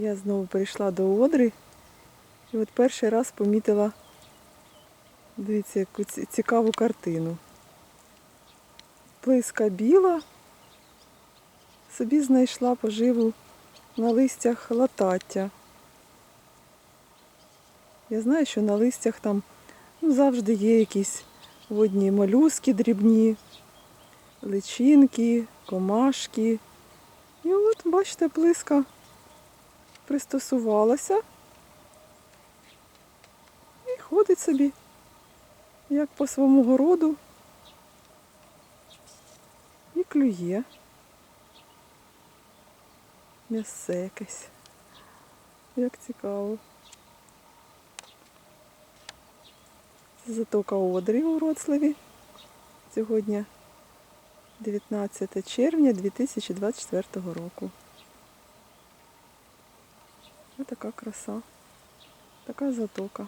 Я знову прийшла до Одри і от перший раз помітила, дивіться, яку цікаву картину. Плиска біла собі знайшла поживу на листях латаття. Я знаю, що на листях там ну, завжди є якісь водні молюски дрібні, личинки, комашки. І от, бачите, плиска пристосувалася і ходить собі, як по своєму городу, і клює. М'ясе якесь. Як цікаво. Затока Одрі у Вроцлаві. Сьогодні 19 червня 2024 року. Ось така краса. Така затока.